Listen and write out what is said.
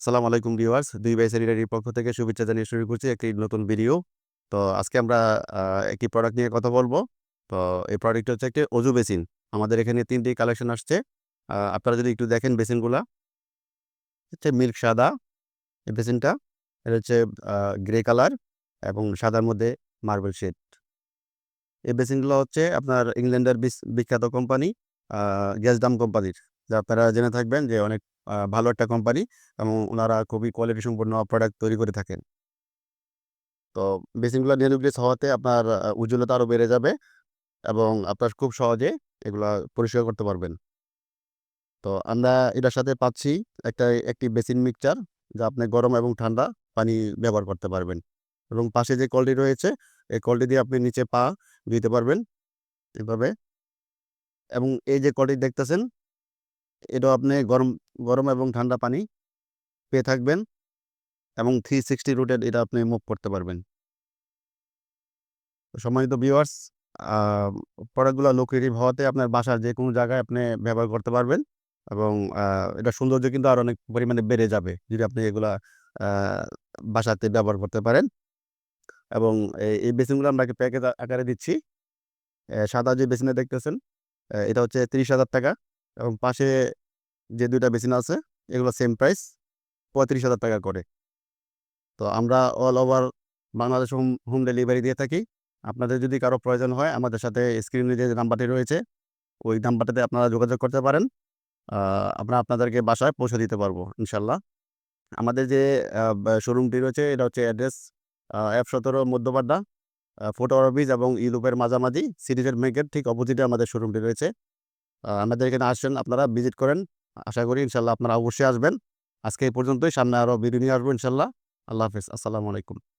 সালাম আলাইকুম ভিউয়ার্স, দুই বাই স্যানিটারির পক্ষ থেকে শুভেচ্ছা জানিয়ে শুরু করছি একটি নতুন ভিডিও। তো আজকে আমরা একটি প্রোডাক্ট নিয়ে কথা বলব। তো এই প্রোডাক্ট হচ্ছে একটি অজু বেসিন। আমাদের এখানে তিনটি কালেকশন আসছে। আপনারা যদি একটু দেখেন বেসিনগুলা। হচ্ছে মিল্ক সাদা, এই বেসিনটা। এটা হচ্ছে গ্রে কালার এবং সাদার মধ্যে মার্বেল শেড এই বেসিনগুলো হচ্ছে আপনার ইংল্যান্ডের বিখ্যাত কোম্পানি গ্যাসডাম কোম্পানির যা আপনারা জেনে থাকবেন যে অনেক ভালো একটা কোম্পানি এবং ওনারা খুবই কোয়ালিটি সম্পন্ন প্রোডাক্ট তৈরি করে থাকেন। তো বেসিনগুলো নিউক্লিয়াস হওয়াতে আপনার উজ্জ্বলতা আরও বেড়ে যাবে এবং আপনার খুব সহজে এগুলা পরিষ্কার করতে পারবেন। তো আমরা এটার সাথে পাচ্ছি একটা, একটি বেসিন মিক্সচার যা আপনি গরম এবং ঠান্ডা পানি ব্যবহার করতে পারবেন এবং পাশে যে কলটি রয়েছে, এই কলটি দিয়ে আপনি নিচে পা ধুইতে পারবেন এভাবে এবং এই যে কলটি দেখতেছেন এটাও আপনি গরম গরম এবং ঠান্ডা পানি পেয়ে থাকবেন এবং থ্রি সিক্সটি রুটের এটা আপনি মুভ করতে পারবেন। সম্মানিত ভিউয়ার্স প্রোডাক্টগুলো লোকেটিভ হওয়াতে আপনার বাসার যে কোনো জায়গায় আপনি ব্যবহার করতে পারবেন এবং এটা সৌন্দর্য কিন্তু আরও অনেক পরিমাণে বেড়ে যাবে যদি আপনি এগুলা বাসাতে ব্যবহার করতে পারেন। এবং এই বেসিনগুলো আমরা প্যাকেজ আকারে দিচ্ছি। সাদা যে বেসিনে দেখতেছেন এটা হচ্ছে তিরিশ হাজার টাকা। এবং পাশে যে দুইটা বেসিন আছে, এগুলো সেম প্রাইস পঁয়ত্রিশ হাজার টাকা করে। তো আমরা all over Bangladesh home home delivery দিয়ে থাকি। আপনাদের যদি কারও প্রয়োজন হয়, আমাদের সাথে স্ক্রিনে যে নাম্বারটি রয়েছে, ওই নাম্বারটাতে আপনারা যোগাযোগ করতে পারেন। আমরা আপনাদেরকে বাসায় পৌঁছে দিতে পারব, ইনশাল্লাহ। আমাদের যে শোরুমটি রয়েছে, এটা হচ্ছে অ্যাড্রেস এফ সতেরো মধ্যপাড্ডা ফোটো অফিস এবং ইলুপের মাঝামাঝি সিটিজেন ব্যাংকের ঠিক অপোজিটে আমাদের শোরুমটি রয়েছে। আমাদের এখানে আসছেন আপনারা ভিজিট করেন। আশা করি ইনশাল্লাহ আপনারা অবশ্যই আসবেন। আজকে এই পর্যন্তই, সামনে আরও ভিডিও নিয়ে আসব ইনশাল্লাহ। আল্লাহ হাফিজ, আসসালামু আলাইকুম।